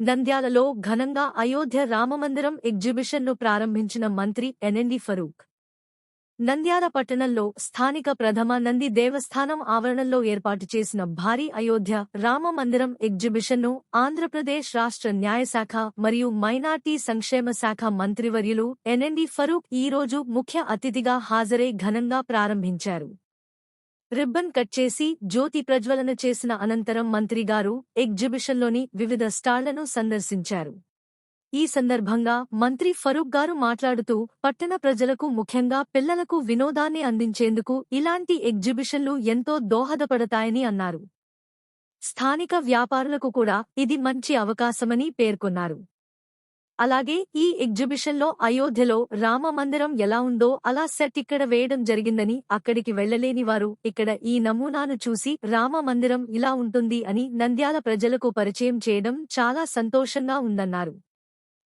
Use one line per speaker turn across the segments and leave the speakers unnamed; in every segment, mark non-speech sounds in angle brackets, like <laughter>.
నంద్యాలలో ఘనంగా అయోధ్య రామమందిరం ఎగ్జిబిషన్ను ప్రారంభించిన మంత్రి ఎన్ఎండి ఫరూక్. నంద్యాల పట్టణంలో స్థానిక ప్రథమ నంది దేవస్థానం ఆవరణలో ఏర్పాటు చేసిన భారీ అయోధ్య రామ మందిరం ఎగ్జిబిషన్ను ఆంధ్రప్రదేశ్ రాష్ట్ర న్యాయశాఖ మరియు మైనార్టీ సంక్షేమ శాఖ మంత్రివర్యులు ఎన్ఎండి ఫరూక్ ఈ రోజు ముఖ్య అతిథిగా హాజరై ఘనంగా ప్రారంభించారు. రిబ్బన్ కట్ చేసి జ్యోతి ప్రజ్వలన చేసిన అనంతరం మంత్రిగారు ఎగ్జిబిషన్లోని వివిధ స్టాళ్ళను సందర్శించారు. ఈ సందర్భంగా మంత్రి ఫరూక్ గారు మాట్లాడుతూ పట్టణ ప్రజలకు ముఖ్యంగా పిల్లలకు వినోదాన్ని అందించేందుకు ఇలాంటి ఎగ్జిబిషన్లు ఎంతో దోహదపడతాయని అన్నారు. స్థానిక వ్యాపారులకు కూడా ఇది మంచి అవకాశమని పేర్కొన్నారు. అలాగే ఈ ఎగ్జిబిషన్లో అయోధ్యలో రామ మందిరం ఎలా ఉందో అలా సెట్ ఇక్కడ వేయడం జరిగిందని అక్కడికి వెళ్ళలేని వారు ఇక్కడ ఈ నమూనాను చూసి రామ మందిరం ఇలా ఉంటుంది అని నంద్యాల ప్రజలకు పరిచయం చేయడం చాలా సంతోషంగా ఉందన్నారు.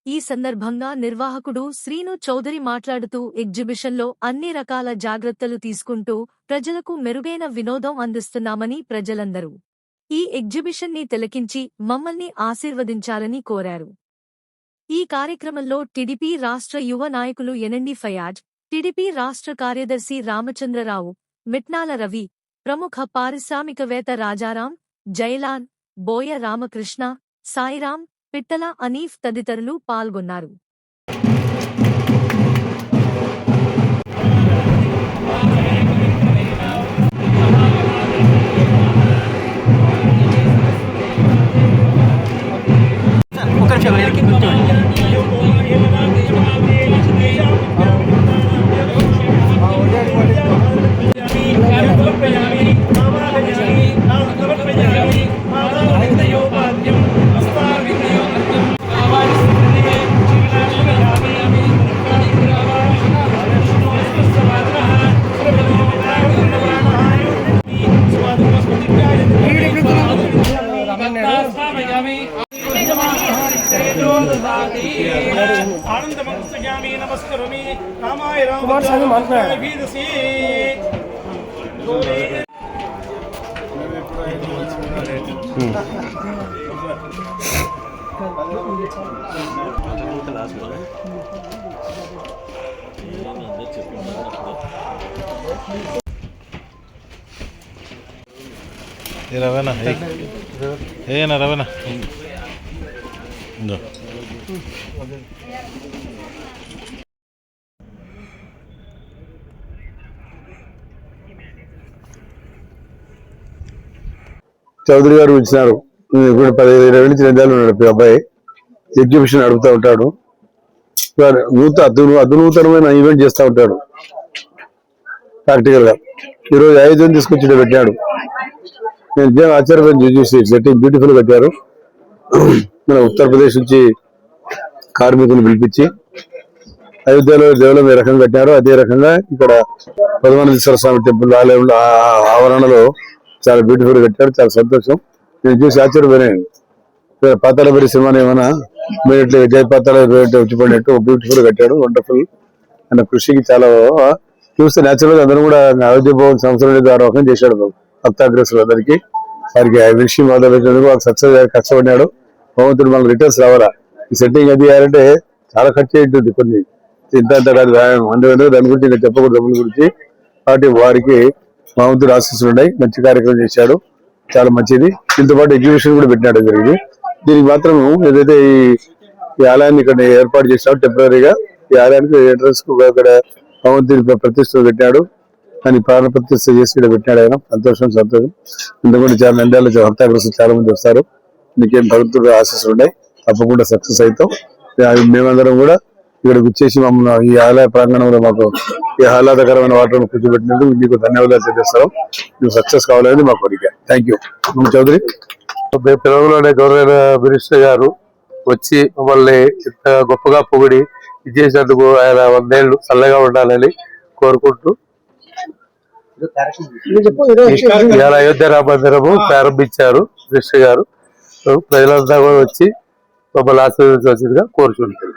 ఈ సందర్భంగా నిర్వాహకుడు శ్రీను చౌదరి మాట్లాడుతూ ఎగ్జిబిషన్లో అన్ని రకాల జాగ్రత్తలు తీసుకుంటూ ప్రజలకు మెరుగైన వినోదం అందిస్తున్నామని ప్రజలందరూ. ఈ ఎగ్జిబిషన్ని తిలకించి మమ్మల్ని ఆశీర్వదించాలని కోరారు. ఈ కార్యక్రమంలో టిడిపి రాష్ట్ర యువ నాయకులు ఎనండి ఫయాజ్ టిడిపి రాష్ట్ర కార్యదర్శి రామచంద్రరావు మిట్నాల రవి ప్రముఖ పారిశ్రామికవేత్త రాజారాం జైలాన్ బోయ రామకృష్ణ సాయిరాం పిట్టల అనీఫ్ తదితరులు పాల్గొన్నారు.
ఆనందమస్తయామి నమస్కరోమి రామాయ
కుమార్ స్వామి మాట్లాడు.
రామాయ వీరసి
ఏ రవేనా ఏ నా రవేనా ఇందో
చౌదరి గారు వచ్చినారు ఇప్పుడు పదిహేను ఇరవై నుంచి రెండేళ్ళు ఉన్నాడు అబ్బాయి ఎగ్జిబిషన్ అడుగుతూ ఉంటాడు నూతన నూత అధునూతనమైన ఈవెంట్ చేస్తూ ఉంటాడు ప్రాక్టికల్గా ఈరోజు ఆయుధం తీసుకొచ్చి పెట్టాడు నేను నిజంగా చూసి సెట్టింగ్ బ్యూటిఫుల్ కట్టారు మన ఉత్తరప్రదేశ్ నుంచి కార్మికులు పిలిపించి అయోధ్యలో దేవులం ఏ రకంగా కట్టారో అదే రకంగా ఇక్కడ పదమానందేశ్వర స్వామి టెంపుల్ ఆలయంలో ఆ ఆవరణలో చాలా బ్యూటిఫుల్ కట్టారు. చాలా సంతోషం. నేను చూసి ఆశ్చర్యపోయాను పాతాల సినిమాని ఏమైనా ఇమీడియట్లీ జయ పాతాల వచ్చిపోయినట్టు బ్యూటిఫుల్ కట్టాడు వండర్ఫుల్ అన్న కృషికి చాలా చూస్తే నేచురల్ అందరూ కూడా అయోధ్య భవన్ సంవత్సరం ద్వారా రకం చేశాడు భక్తాగ్రస్తులు అందరికీ. వారికి విషయం మొదలుపెట్టినందుకు వాళ్ళు సక్సెస్ కష్టపడినాడు భగవంతుడు మనకు రిటర్న్స్ రావాలా? ఈ సెట్టింగ్ అది చేయాలంటే చాలా ఖర్చు అయింటుంది కొన్ని. ఇంత అంత కాదు వ్యాయామం. అందువల్ల దాని గురించి ఇంకా చెప్పకూడదు డబ్బుల గురించి. కాబట్టి వారికి భగవంతుడు ఆశీస్సులు ఉన్నాయి. మంచి కార్యక్రమం చేశాడు. చాలా మంచిది. దీంతో పాటు ఎగ్జిబిషన్ కూడా పెట్టినాడు జరిగింది. దీనికి మాత్రం ఏదైతే ఈ ఈ ఆలయాన్ని ఇక్కడ ఏర్పాటు చేశాడు టెంపరీగా ఈ ఆలయానికి ఎంట్రన్స్కు అక్కడ భగవంతుని ప్రతిష్ట ప్రతిష్ఠ పెట్టాడు అని ప్రాణ ప్రతిష్ట చేసి ఇక్కడ పెట్టినాడు ఆయన. సంతోషం సంతోషం. ఎందుకంటే చాలా నంద్యాల భక్తాగ్రస్తులు చాలా మంది వస్తారు. నీకేం భగవంతుడు ఆశీస్సులు ఉన్నాయి. తప్పకుండా సక్సెస్ అవుతాం. మేమందరం కూడా ఇక్కడికి వచ్చేసి మమ్మల్ని ఈ ఆలయ ప్రాంగణంలో మాకు ఈ ఆహ్లాదకరమైన వాటర్ కూర్చోబెట్టినందుకు మీకు ధన్యవాదాలు తెలియజేస్తాం. మీకు సక్సెస్ కావాలని మా కోరిక. థ్యాంక్ యూ చౌదరి
పిల్లలోనే గౌరవ మినిస్టర్ గారు వచ్చి మమ్మల్ని ఇంత గొప్పగా పొగిడి ఇది చేసినందుకు ఆయన వందేళ్ళు చల్లగా ఉండాలని కోరుకుంటూ ఇవాళ అయోధ్య రామ మందిరము ప్రారంభించారు మినిస్టర్ గారు. ప్రజలంతా కూడా వచ్చి మమ్మల్ని ఆశీర్వదించవలసిందిగా కోరుచుంటున్నారు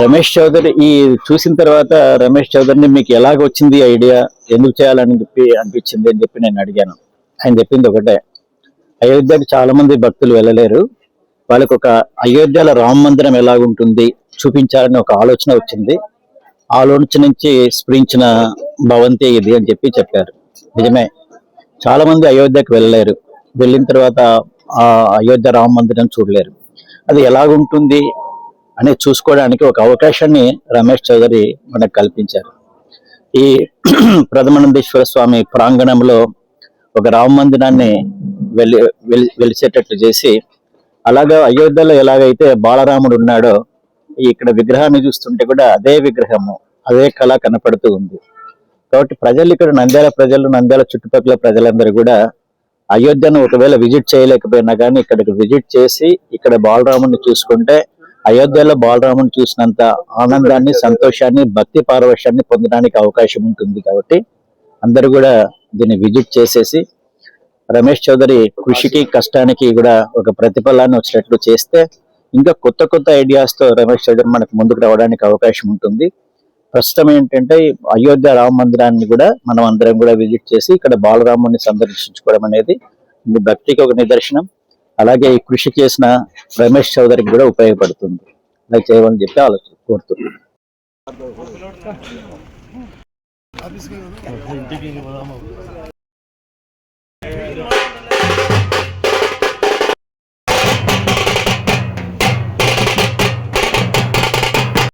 రమేష్ చౌదరి ఈ చూసిన తర్వాత రమేష్ చౌదరిని మీకు ఎలాగ వచ్చింది ఐడియా ఎందుకు చేయాలని చెప్పి అనిపించింది అని చెప్పి నేను అడిగాను. ఆయన చెప్పింది ఒకటే. అయోధ్యకు చాలా మంది భక్తులు వెళ్ళలేరు. వాళ్ళకు ఒక అయోధ్యలో రామ మందిరం ఎలాగుంటుంది చూపించాలని ఒక ఆలోచన వచ్చింది. ఆలోచన నుంచి స్ఫురించిన భవంతి ఇది అని చెప్పి చెప్పారు. నిజమే. చాలా మంది అయోధ్యకు వెళ్ళలేరు. వెళ్ళిన తర్వాత ఆ అయోధ్య రామ మందిరం చూడలేరు. అది ఎలాగుంటుంది అనేది చూసుకోవడానికి ఒక అవకాశాన్ని రమేష్ చౌదరి మనకు కల్పించారు. ఈ <clears throat> ప్రథమానందేశ్వర స్వామి ప్రాంగణంలో ఒక రామ మందిరాన్ని వెలి వెలి వెలిసేటట్లు చేసి అలాగా అయోధ్యలో ఎలాగైతే బాలరాముడు ఉన్నాడో ఇక్కడ విగ్రహాన్ని చూస్తుంటే కూడా అదే విగ్రహము అదే కళ కనపడుతూ ఉంది. కాబట్టి ప్రజలు ఇక్కడ నంద్యాల ప్రజలు నంద్యాల చుట్టుపక్కల ప్రజలందరూ కూడా అయోధ్యను ఒకవేళ విజిట్ చేయలేకపోయినా కానీ ఇక్కడికి విజిట్ చేసి ఇక్కడ బాలరాముని చూసుకుంటే అయోధ్యలో బాలరాముని చూసినంత ఆనందాన్ని సంతోషాన్ని భక్తి పారవశ్యాన్ని పొందడానికి అవకాశం ఉంటుంది కాబట్టి అందరూ కూడా దీన్ని విజిట్ చేసేసి రమేష్ చౌదరి కృషికి కష్టానికి కూడా ఒక ప్రతిఫలాన్ని వచ్చినట్లు చేస్తే ఇంకా కొత్త కొత్త ఐడియాస్తో రమేష్ చౌదరి మనకు ముందుకు రావడానికి అవకాశం ఉంటుంది. ప్రస్తుతం ఏంటంటే అయోధ్య రామ మందిరాన్ని కూడా మనం అందరం కూడా విజిట్ చేసి ఇక్కడ బాలరాముని సందర్శించుకోవడం అనేది ఇది భక్తికి ఒక నిదర్శనం. అలాగే ఈ కృషి చేసిన రమేష్ చౌదరికి కూడా ఉపయోగపడుతుంది. అలా చేయమని చెప్పి ఆలోచన కోరుతున్నాను.